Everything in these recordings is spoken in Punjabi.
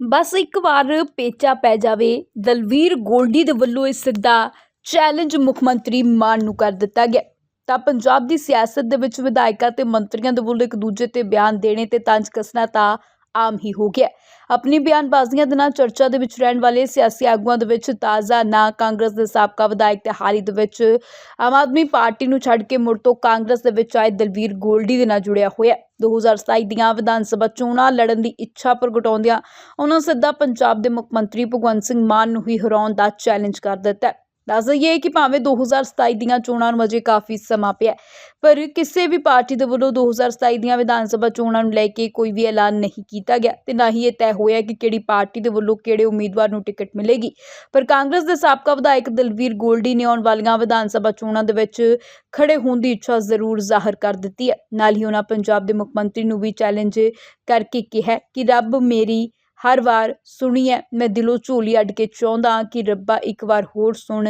ਬਸ ਇੱਕ ਵਾਰ ਪੇਚਾ ਪੈ ਜਾਵੇ। ਦਲਵੀਰ ਗੋਲਡੀ ਦੇ ਵੱਲੋਂ ਇਸ ਦਾ ਚੈਲੰਜ ਮੁੱਖ ਮੰਤਰੀ ਮਾਨ ਨੂੰ ਕਰ ਦਿੱਤਾ ਗਿਆ। ਤਾਂ ਪੰਜਾਬ ਦੀ ਸਿਆਸਤ ਦੇ ਵਿੱਚ ਵਿਧਾਇਕਾਂ ਤੇ ਮੰਤਰੀਆਂ ਦੇ ਵੱਲੋਂ ਇੱਕ ਦੂਜੇ ਤੇ ਬਿਆਨ ਦੇਣੇ ਤੇ ਤੰਜ ਕੱਸਣਾ ਤਾਂ ਆਮ ਹੀ ਹੋ ਗਿਆ ਆਪਣੀ ਬਿਆਨਬਾਜ਼ੀਆਂ ਦੇ ਨਾਲ ਚਰਚਾ ਦੇ ਵਿੱਚ ਰਹਿਣ ਵਾਲੇ ਸਿਆਸੀ ਆਗੂਆਂ ਦੇ ਵਿੱਚ ਤਾਜ਼ਾ ਨਾਂ ਕਾਂਗਰਸ ਦੇ ਸਾਬਕਾ ਵਿਧਾਇਕ ਤੇ ਹਾਲ ਹੀ ਦੇ ਵਿੱਚ ਆਮ ਆਦਮੀ ਪਾਰਟੀ ਨੂੰ ਛੱਡ ਕੇ ਮੁੜ ਤੋਂ ਕਾਂਗਰਸ ਦੇ ਵਿੱਚ ਆਏ ਦਲਵੀਰ ਗੋਲਡੀ ਦੇ ਨਾਲ ਜੁੜਿਆ ਹੋਇਆ ਹੈ। 2027 ਦੀਆਂ ਵਿਧਾਨ ਸਭਾ ਚੋਣਾਂ ਲੜਨ ਦੀ ਇੱਛਾ ਪ੍ਰਗਟਾਉਂਦਿਆਂ ਉਹਨਾਂ ਸਿੱਧਾ ਪੰਜਾਬ ਦੇ ਮੁੱਖ ਮੰਤਰੀ ਭਗਵੰਤ ਸਿੰਘ ਮਾਨ ਨੂੰ ਹੀ ਹਰਾਉਣ ਦਾ ਚੈਲੰਜ ਕਰ ਦਿੱਤਾ ਦੱਸ ਦਈਏ ਕਿ ਭਾਵੇਂ 2027 ਦੀਆਂ ਚੋਣਾਂ ਨੂੰ ਅਜੇ ਕਾਫੀ ਸਮਾਂ ਪਿਆ ਪਰ ਕਿਸੇ ਵੀ ਪਾਰਟੀ ਦੇ ਵੱਲੋਂ 2027 ਦੀਆਂ ਵਿਧਾਨ ਸਭਾ ਚੋਣਾਂ ਨੂੰ ਲੈ ਕੇ ਕੋਈ ਵੀ ਐਲਾਨ ਨਹੀਂ ਕੀਤਾ ਗਿਆ ਤੇ ਨਾ ਹੀ ਇਹ ਤੈਅ ਹੋਇਆ ਕਿ ਕਿਹੜੀ ਪਾਰਟੀ ਦੇ ਵੱਲੋਂ ਕਿਹੜੇ ਉਮੀਦਵਾਰ ਨੂੰ ਟਿਕਟ ਮਿਲੇਗੀ। ਪਰ ਕਾਂਗਰਸ ਦੇ ਸਾਬਕਾ ਵਿਧਾਇਕ ਦਲਵੀਰ ਗੋਲਡੀ ਨੇ ਆਉਣ ਵਾਲੀਆਂ ਵਿਧਾਨ ਸਭਾ ਚੋਣਾਂ ਦੇ ਵਿੱਚ ਖੜੇ ਹੋਣ ਦੀ ਇੱਛਾ ਜ਼ਰੂਰ ਜ਼ਾਹਰ ਕਰ ਦਿੱਤੀ ਹੈ। ਨਾਲ ਹੀ ਉਹਨਾਂ ਪੰਜਾਬ ਦੇ ਮੁੱਖ ਮੰਤਰੀ ਨੂੰ ਵੀ ਚੈਲੰਜ ਕਰਕੇ ਕਿਹਾ ਕਿ ਰੱਬ ਮੇਰੀ ਹਰ ਵਾਰ ਸੁਣੀ ਹੈ ਮੈਂ ਦਿਲੋਂ ਝੋਲੀ ਅੱਡ ਕੇ ਚਾਹੁੰਦਾ ਹਾਂ ਕਿ ਰੱਬਾ ਇੱਕ ਵਾਰ ਹੋਰ ਸੁਣ।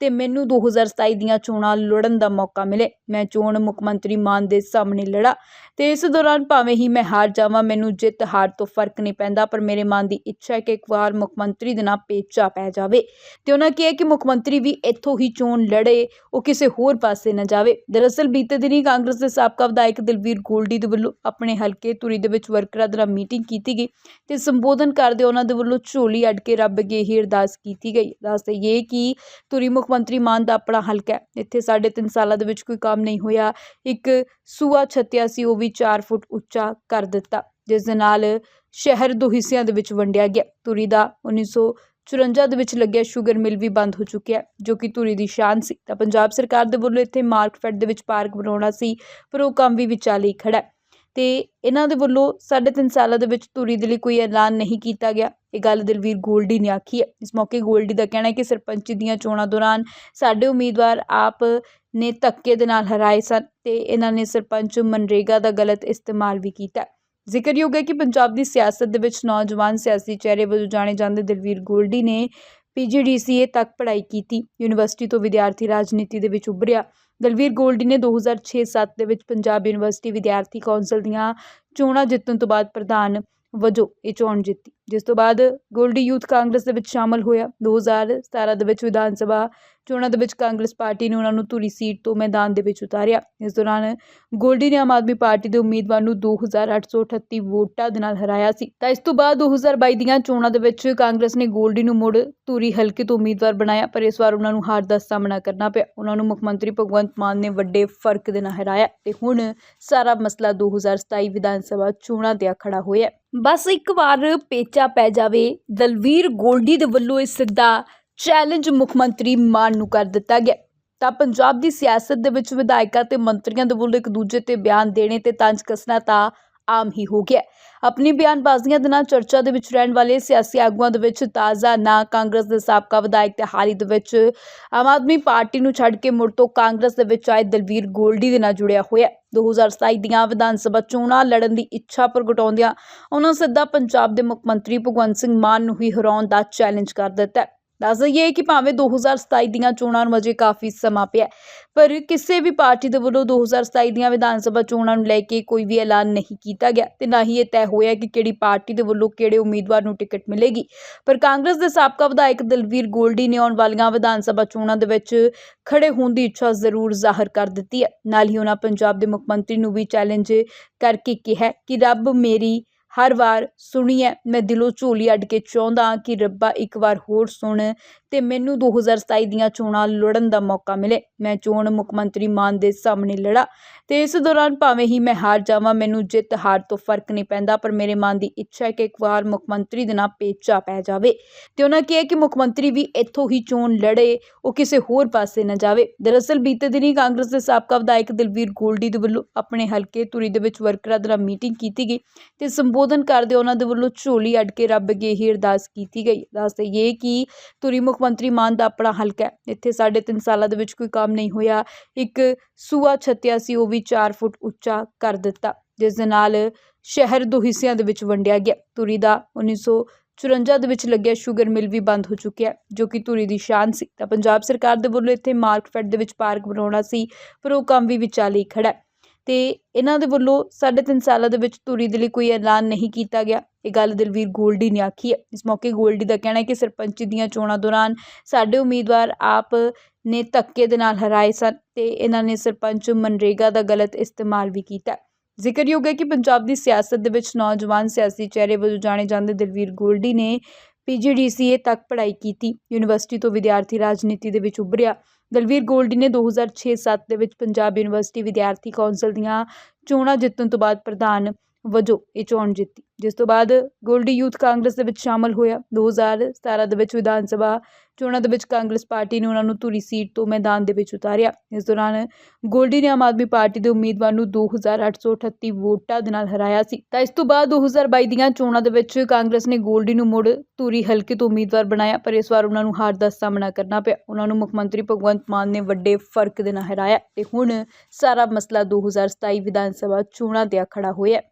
ਤੇ ਮੈਨੂੰ 2027 ਦੀਆਂ ਚੋਣਾਂ ਲੜਨ ਦਾ ਮੌਕਾ ਮਿਲੇ। ਮੈਂ ਚੋਣ ਮੁੱਖ ਮੰਤਰੀ ਮਾਨ ਦੇ ਸਾਹਮਣੇ ਲੜਾ ਤੇ ਇਸ ਦੌਰਾਨ ਭਾਵੇਂ ਹੀ ਮੈਂ ਹਾਰ ਜਾਵਾਂ, ਮੈਨੂੰ ਜਿੱਤ ਹਾਰ ਤੋਂ ਫ਼ਰਕ ਨਹੀਂ ਪੈਂਦਾ, ਪਰ ਮੇਰੇ ਮਨ ਦੀ ਇੱਛਾ ਹੈ ਕਿ ਇੱਕ ਵਾਰ ਮੁੱਖ ਮੰਤਰੀ ਦੇ ਨਾਲ ਪੇਚਾ ਪੈ ਜਾਵੇ। ਤੇ ਉਹਨਾਂ ਕਿਹਾ ਕਿ ਮੁੱਖ ਮੰਤਰੀ ਵੀ ਇੱਥੋਂ ਹੀ ਚੋਣ ਲੜੇ, ਉਹ ਕਿਸੇ ਹੋਰ ਪਾਸੇ ਨਾ ਜਾਵੇ। ਦਰਅਸਲ ਬੀਤੇ ਦਿਨੀ ਕਾਂਗਰਸ ਦੇ ਸਾਬਕਾ ਵਿਧਾਇਕ ਦਲਵੀਰ ਗੋਲਡੀ ਦੇ ਵੱਲੋਂ ਆਪਣੇ ਹਲਕੇ ਧੂਰੀ ਦੇ ਵਿੱਚ ਵਰਕਰਾਂ ਦੇ ਨਾਲ ਮੀਟਿੰਗ ਕੀਤੀ ਗਈ ਤੇ ਸੰਬੋਧਨ ਕਰਦੇ ਉਹਨਾਂ ਦੇ ਵੱਲੋਂ ਝੋਲੀ ਅੱਡ ਕੇ ਰੱਬ ਅੱਗੇ ਹੀ ਅਰਦਾਸ ਕੀਤੀ ਗਈ। ਦੱਸ ਦੇਈਏ ਕਿ ਧੂਰੀ ਮੁੱਖ ਮੰਤਰੀ ਮਾਨ ਦਾ ਆਪਣਾ ਹਲਕਾ ਹੈ। ਇੱਥੇ ਸਾਢੇ ਤਿੰਨ ਸਾਲਾਂ ਦੇ ਵਿੱਚ ਕੋਈ ਕੰਮ ਨਹੀਂ ਹੋਇਆ। ਇੱਕ ਸੂਆ ਛੱਤਿਆ ਸੀ, ਉਹ ਵੀ 4 ਫੁੱਟ ਉੱਚਾ ਕਰ ਦਿੱਤਾ, ਜਿਸ ਦੇ ਨਾਲ ਸ਼ਹਿਰ ਦੋ ਹਿੱਸਿਆਂ ਦੇ ਵਿੱਚ ਵੰਡਿਆ ਗਿਆ। ਧੂਰੀ ਦਾ 1954 ਦੇ ਵਿੱਚ ਲੱਗਿਆ ਸ਼ੂਗਰ ਮਿਲ ਵੀ ਬੰਦ ਹੋ ਚੁੱਕਿਆ ਜੋ ਕਿ ਧੂਰੀ ਦੀ ਸ਼ਾਨ ਸੀ। ਤਾਂ ਪੰਜਾਬ ਸਰਕਾਰ ਦੇ ਵੱਲੋਂ ਇੱਥੇ ਮਾਰਕਫੈਟ ਦੇ ਵਿੱਚ ਪਾਰਕ ਬਣਾਉਣਾ ਸੀ, ਪਰ ਉਹ ਕੰਮ ਵੀ ਵਿਚਾਲੇ ਹੀ ਖੜਾ ਤੇ ਇਹਨਾਂ ਦੇ ਵੱਲੋਂ ਸਾਢੇ ਤਿੰਨ ਸਾਲਾਂ ਦੇ ਵਿੱਚ ਧੂਰੀ ਦੇ ਲਈ ਕੋਈ ਐਲਾਨ ਨਹੀਂ ਕੀਤਾ ਗਿਆ। ਇਹ ਗੱਲ ਦਲਵੀਰ ਗੋਲਡੀ ਨੇ ਆਖੀ ਹੈ। ਇਸ ਮੌਕੇ ਗੋਲਡੀ ਦਾ ਕਹਿਣਾ ਹੈ ਕਿ ਸਰਪੰਚ ਦੀਆਂ ਚੋਣਾਂ ਦੌਰਾਨ ਸਾਡੇ ਉਮੀਦਵਾਰ ਆਪ ਨੇ ਧੱਕੇ ਦੇ ਨਾਲ ਹਰਾਏ ਸਨ ਤੇ ਇਹਨਾਂ ਨੇ ਸਰਪੰਚ ਮਨਰੇਗਾ ਦਾ ਗਲਤ ਇਸਤੇਮਾਲ ਵੀ ਕੀਤਾ ਜ਼ਿਕਰਯੋਗ ਹੈ ਕਿ ਪੰਜਾਬ ਦੀ ਸਿਆਸਤ ਦੇ ਵਿੱਚ ਨੌਜਵਾਨ ਸਿਆਸੀ ਚਿਹਰੇ ਵਜੋਂ ਜਾਣੇ ਜਾਂਦੇ ਦਲਵੀਰ ਗੋਲਡੀ ਨੇ ਪੀਜੀਡੀਸੀਏ ਤੱਕ ਪੜ੍ਹਾਈ ਕੀਤੀ, ਯੂਨੀਵਰਸਿਟੀ ਤੋਂ ਵਿਦਿਆਰਥੀ ਰਾਜਨੀਤੀ ਦੇ ਵਿੱਚ ਉੱਭਰਿਆ। ਦਲਵੀਰ ਗੋਲਡੀ ਨੇ 2006-7 ਦੇ ਵਿੱਚ ਪੰਜਾਬ ਯੂਨੀਵਰਸਿਟੀ ਵਿਦਿਆਰਥੀ ਕੌਂਸਲ ਦੀਆਂ ਚੋਣਾਂ ਜਿੱਤਣ ਤੋਂ ਬਾਅਦ ਪ੍ਰਧਾਨ ਵਜੋਂ ਇਹ ਚੋਣ ਜਿੱਤੀ। ਜਿਸ ਤੋਂ ਬਾਅਦ ਗੋਲਡੀ ਯੂਥ ਕਾਂਗਰਸ ਦੇ ਵਿੱਚ ਸ਼ਾਮਲ ਹੋਇਆ। 2017 ਦੇ ਵਿੱਚ ਵਿਧਾਨ ਸਭਾ ਚੋਣਾਂ ਦੇ ਵਿੱਚ ਕਾਂਗਰਸ ਪਾਰਟੀ ਨੇ ਉਹਨਾਂ ਨੂੰ ਧੂਰੀ ਸੀਟ ਤੋਂ ਮੈਦਾਨ ਦੇ ਵਿੱਚ ਉਤਾਰਿਆ। ਇਸ ਦੌਰਾਨ ਗੋਲਡੀ ਨੇ ਆਮ ਆਦਮੀ ਪਾਰਟੀ ਦੇ ਉਮੀਦਵਾਰ ਨੂੰ 2838 ਵੋਟਾਂ ਦੇ ਨਾਲ ਹਰਾਇਆ ਸੀ। ਤਾਂ ਇਸ ਤੋਂ ਬਾਅਦ 2022 ਦੀਆਂ ਚੋਣਾਂ ਦੇ ਵਿੱਚ ਕਾਂਗਰਸ ਨੇ ਗੋਲਡੀ ਨੂੰ ਮੁੜ ਧੂਰੀ ਹਲਕੇ ਤੋਂ ਉਮੀਦਵਾਰ ਬਣਾਇਆ, ਪਰ ਇਸ ਵਾਰ ਉਹਨਾਂ ਨੂੰ ਹਾਰ ਦਾ ਸਾਹਮਣਾ ਕਰਨਾ ਪਿਆ। ਉਹਨਾਂ ਨੂੰ ਮੁੱਖ ਮੰਤਰੀ ਭਗਵੰਤ ਮਾਨ ਨੇ ਵੱਡੇ ਫ਼ਰਕ ਦੇ ਨਾਲ ਹਰਾਇਆ ਤੇ ਹੁਣ ਸਾਰਾ ਮਸਲਾ 2027 ਵਿਧਾਨ ਸਭਾ ਚੋਣਾਂ ਤੇ ਖੜਾ ਹੋਇਆ ਬਸ ਇੱਕ ਵਾਰ ਪੇਚਾ ਪੈ ਜਾਵੇ, ਦਲਵੀਰ ਗੋਲਡੀ ਦੇ ਵੱਲੋਂ ਇਹ ਸਿੱਧਾ ਚੈਲੰਜ ਮੁੱਖ ਮੰਤਰੀ ਮਾਨ ਨੂੰ ਕਰ ਦਿੱਤਾ ਗਿਆ। ਤਾਂ ਪੰਜਾਬ ਦੀ ਸਿਆਸਤ ਦੇ ਵਿੱਚ ਵਿਧਾਇਕਾਂ ਤੇ ਮੰਤਰੀਆਂ ਦੇ ਵੱਲੋਂ ਇੱਕ ਦੂਜੇ ਤੇ ਬਿਆਨ ਦੇਣੇ ਤੇ ਤੰਜ ਕੱਸਣਾ ਤਾਂ ਆਮ ਹੀ ਹੋ ਗਿਆ ਆਪਣੀ ਬਿਆਨਬਾਜ਼ੀਆਂ ਦੇ ਨਾਲ ਚਰਚਾ ਦੇ ਵਿੱਚ ਰਹਿਣ ਵਾਲੇ ਸਿਆਸੀ ਆਗੂਆਂ ਦੇ ਵਿੱਚ ਤਾਜ਼ਾ ਨਾਂ ਕਾਂਗਰਸ ਦੇ ਸਾਬਕਾ ਵਿਧਾਇਕ ਤੇ ਹਾਲ ਹੀ ਦੇ ਵਿੱਚ ਆਮ ਆਦਮੀ ਪਾਰਟੀ ਨੂੰ ਛੱਡ ਕੇ ਮੁੜ ਤੋਂ ਕਾਂਗਰਸ ਦੇ ਵਿੱਚ ਆਏ ਦਲਵੀਰ ਗੋਲਡੀ ਦੇ ਨਾਲ ਜੁੜਿਆ ਹੋਇਆ ਹੈ। 2027 ਦੀਆਂ ਵਿਧਾਨ ਸਭਾ ਚੋਣਾਂ ਲੜਨ ਦੀ ਇੱਛਾ ਪ੍ਰਗਟਾਉਂਦਿਆਂ ਉਹਨਾਂ ਸਿੱਧਾ ਪੰਜਾਬ ਦੇ ਮੁੱਖ ਮੰਤਰੀ ਭਗਵੰਤ ਸਿੰਘ ਮਾਨ ਨੂੰ ਹੀ ਹਰਾਉਣ ਦਾ ਚੈਲੰਜ ਕਰ ਦਿੱਤਾ ਦੱਸ ਦਈਏ ਕਿ ਭਾਵੇਂ 2027 ਦੀਆਂ ਚੋਣਾਂ ਨੂੰ ਅਜੇ ਕਾਫੀ ਸਮਾਂ ਪਿਆ ਪਰ ਕਿਸੇ ਵੀ ਪਾਰਟੀ ਦੇ ਵੱਲੋਂ 2027 ਦੀਆਂ ਵਿਧਾਨ ਸਭਾ ਚੋਣਾਂ ਨੂੰ ਲੈ ਕੇ ਕੋਈ ਵੀ ਐਲਾਨ ਨਹੀਂ ਕੀਤਾ ਗਿਆ ਤੇ ਨਾ ਹੀ ਇਹ ਤੈਅ ਹੋਇਆ ਕਿ ਕਿਹੜੀ ਪਾਰਟੀ ਦੇ ਵੱਲੋਂ ਕਿਹੜੇ ਉਮੀਦਵਾਰ ਨੂੰ ਟਿਕਟ ਮਿਲੇਗੀ। ਪਰ ਕਾਂਗਰਸ ਦੇ ਸਾਬਕਾ ਵਿਧਾਇਕ ਦਲਵੀਰ ਗੋਲਡੀ ਨੇ ਆਉਣ ਵਾਲੀਆਂ ਵਿਧਾਨ ਸਭਾ ਚੋਣਾਂ ਦੇ ਵਿੱਚ ਖੜੇ ਹੋਣ ਦੀ ਇੱਛਾ ਜ਼ਰੂਰ ਜ਼ਾਹਰ ਕਰ ਦਿੱਤੀ ਹੈ। ਨਾਲ ਹੀ ਉਹਨਾਂ ਪੰਜਾਬ ਦੇ ਮੁੱਖ ਮੰਤਰੀ ਨੂੰ ਵੀ ਚੈਲੰਜ ਕਰਕੇ ਕਿਹਾ ਕਿ ਰੱਬ ਮੇਰੀ ਹਰ ਵਾਰ ਸੁਣੀ ਹੈ ਮੈਂ ਦਿਲੋਂ ਝੋਲੀ ਅੱਡ ਕੇ ਚਾਹੁੰਦਾ ਹਾਂ ਕਿ ਰੱਬਾ ਇੱਕ ਵਾਰ ਹੋਰ ਸੁਣ। ਤੇ ਮੈਨੂੰ 2027 ਦੀਆਂ ਚੋਣਾਂ ਲੜਨ ਦਾ ਮੌਕਾ ਮਿਲੇ। ਮੈਂ ਚੋਣ ਮੁੱਖ ਮੰਤਰੀ ਮਾਨ ਦੇ ਸਾਹਮਣੇ ਲੜਾ ਤੇ ਇਸ ਦੌਰਾਨ ਭਾਵੇਂ ਹੀ ਮੈਂ ਹਾਰ ਜਾਵਾਂ, ਮੈਨੂੰ ਜਿੱਤ ਹਾਰ ਤੋਂ ਫ਼ਰਕ ਨਹੀਂ ਪੈਂਦਾ, ਪਰ ਮੇਰੇ ਮਨ ਦੀ ਇੱਛਾ ਹੈ ਕਿ ਇੱਕ ਵਾਰ ਮੁੱਖ ਮੰਤਰੀ ਦੇ ਨਾਲ ਪੇਚਾ ਪੈ ਜਾਵੇ। ਤੇ ਉਹਨਾਂ ਕਿਹਾ ਕਿ ਮੁੱਖ ਮੰਤਰੀ ਵੀ ਇੱਥੋਂ ਹੀ ਚੋਣ ਲੜੇ, ਉਹ ਕਿਸੇ ਹੋਰ ਪਾਸੇ ਨਾ ਜਾਵੇ। ਦਰਅਸਲ ਬੀਤੇ ਦਿਨੀ ਕਾਂਗਰਸ ਦੇ ਸਾਬਕਾ ਵਿਧਾਇਕ ਦਲਵੀਰ ਗੋਲਡੀ ਦੇ ਵੱਲੋਂ ਆਪਣੇ ਹਲਕੇ ਧੂਰੀ ਦੇ ਵਿੱਚ ਵਰਕਰਾਂ ਦੇ ਨਾਲ ਮੀਟਿੰਗ ਕੀਤੀ ਗਈ ਤੇ ਸੰਬੋਧਨ ਕਰਦੇ ਉਹਨਾਂ ਦੇ ਵੱਲੋਂ ਝੋਲੀ ਅੱਡ ਕੇ ਰੱਬ ਅੱਗੇ ਹੀ ਅਰਦਾਸ ਕੀਤੀ ਗਈ। ਦੱਸ ਦੇਈਏ ਕਿ ਧੂਰੀ ਮੁੱਖ ਮੰਤਰੀ ਮਾਨ ਦਾ ਆਪਣਾ ਹਲਕਾ ਹੈ। ਇੱਥੇ ਸਾਢੇ ਤਿੰਨ ਸਾਲਾਂ ਦੇ ਵਿੱਚ ਕੋਈ ਕੰਮ ਨਹੀਂ ਹੋਇਆ। ਇੱਕ ਸੂਆ ਛੱਤਿਆ ਸੀ, ਉਹ ਵੀ 4 ਫੁੱਟ ਉੱਚਾ ਕਰ ਦਿੱਤਾ, ਜਿਸ ਦੇ ਨਾਲ ਸ਼ਹਿਰ ਦੋ ਹਿੱਸਿਆਂ ਦੇ ਵਿੱਚ ਵੰਡਿਆ ਗਿਆ। ਧੂਰੀ ਦਾ 1954 ਦੇ ਵਿੱਚ ਲੱਗਿਆ ਸ਼ੂਗਰ ਮਿਲ ਵੀ ਬੰਦ ਹੋ ਚੁੱਕਿਆ ਜੋ ਕਿ ਧੂਰੀ ਦੀ ਸ਼ਾਨ ਸੀ। ਤਾਂ ਪੰਜਾਬ ਸਰਕਾਰ ਦੇ ਵੱਲੋਂ ਇੱਥੇ ਮਾਰਕਫੈਟ ਦੇ ਵਿੱਚ ਪਾਰਕ ਬਣਾਉਣਾ ਸੀ, ਪਰ ਉਹ ਕੰਮ ਵੀ ਵਿਚਾਲੇ ਹੀ ਖੜਾ ਤੇ ਇਹਨਾਂ ਦੇ ਵੱਲੋਂ ਸਾਢੇ ਤਿੰਨ ਸਾਲਾਂ ਦੇ ਵਿੱਚ ਧੂਰੀ ਦੇ ਲਈ ਕੋਈ ਐਲਾਨ ਨਹੀਂ ਕੀਤਾ ਗਿਆ। ਇਹ ਗੱਲ ਦਲਵੀਰ ਗੋਲਡੀ ਨੇ ਆਖੀ ਹੈ। ਇਸ ਮੌਕੇ ਗੋਲਡੀ ਦਾ ਕਹਿਣਾ ਹੈ ਕਿ ਸਰਪੰਚ ਦੀਆਂ ਚੋਣਾਂ ਦੌਰਾਨ ਸਾਡੇ ਉਮੀਦਵਾਰ ਆਪ ਨੇ ਧੱਕੇ ਦੇ ਨਾਲ ਹਰਾਏ ਸਨ ਤੇ ਇਹਨਾਂ ਨੇ ਸਰਪੰਚ ਮਨਰੇਗਾ ਦਾ ਗਲਤ ਇਸਤੇਮਾਲ ਵੀ ਕੀਤਾ ਜ਼ਿਕਰਯੋਗ ਹੈ ਕਿ ਪੰਜਾਬ ਦੀ ਸਿਆਸਤ ਦੇ ਵਿੱਚ ਨੌਜਵਾਨ ਸਿਆਸੀ ਚਿਹਰੇ ਵਜੋਂ ਜਾਣੇ ਜਾਂਦੇ ਦਲਵੀਰ ਗੋਲਡੀ ਨੇ ਪੀਜੀਡੀਸੀਏ ਤੱਕ ਪੜ੍ਹਾਈ ਕੀਤੀ, ਯੂਨੀਵਰਸਿਟੀ ਤੋਂ ਵਿਦਿਆਰਥੀ ਰਾਜਨੀਤੀ ਦੇ ਵਿੱਚ ਉਭਰਿਆ। ਦਲਵੀਰ ਗੋਲਡੀ ਨੇ 2006-7 ਦੇ ਵਿੱਚ ਪੰਜਾਬ ਯੂਨੀਵਰਸਿਟੀ ਵਿਦਿਆਰਥੀ ਕੌਂਸਲ ਦੀਆਂ ਚੋਣਾਂ ਜਿੱਤਣ ਤੋਂ ਬਾਅਦ ਪ੍ਰਧਾਨ ਵਜੋਂ ਇਹ ਚੋਣ ਜਿੱਤੀ। ਜਿਸ ਤੋਂ ਬਾਅਦ ਗੋਲਡੀ ਯੂਥ ਕਾਂਗਰਸ ਦੇ ਵਿੱਚ ਸ਼ਾਮਲ ਹੋਇਆ। 2017 ਦੇ ਵਿੱਚ ਵਿਧਾਨ ਸਭਾ ਚੋਣਾਂ ਦੇ ਵਿੱਚ ਕਾਂਗਰਸ ਪਾਰਟੀ ਨੇ ਉਹਨਾਂ ਨੂੰ ਧੂਰੀ ਸੀਟ ਤੋਂ ਮੈਦਾਨ ਦੇ ਵਿੱਚ ਉਤਾਰਿਆ। ਇਸ ਦੌਰਾਨ ਗੋਲਡੀ ਨੇ ਆਮ ਆਦਮੀ ਪਾਰਟੀ ਦੇ ਉਮੀਦਵਾਰ ਨੂੰ 2838 ਵੋਟਾਂ ਦੇ ਨਾਲ ਹਰਾਇਆ ਸੀ। ਤਾਂ ਇਸ ਤੋਂ ਬਾਅਦ 2022 ਦੀਆਂ ਚੋਣਾਂ ਦੇ ਵਿੱਚ ਕਾਂਗਰਸ ਨੇ ਗੋਲਡੀ ਨੂੰ ਮੁੜ ਧੂਰੀ ਹਲਕੇ ਤੋਂ ਉਮੀਦਵਾਰ ਬਣਾਇਆ, ਪਰ ਇਸ ਵਾਰ ਉਹਨਾਂ ਨੂੰ ਹਾਰ ਦਾ ਸਾਹਮਣਾ ਕਰਨਾ ਪਿਆ। ਉਹਨਾਂ ਨੂੰ ਮੁੱਖ ਮੰਤਰੀ ਭਗਵੰਤ ਮਾਨ ਨੇ ਵੱਡੇ ਫ਼ਰਕ ਦੇ ਨਾਲ ਹਰਾਇਆ ਤੇ ਹੁਣ ਸਾਰਾ ਮਸਲਾ 2027 ਵਿਧਾਨ ਸਭਾ ਚੋਣਾਂ ਤੇ ਆ ਖੜਾ ਹੋਇਆ।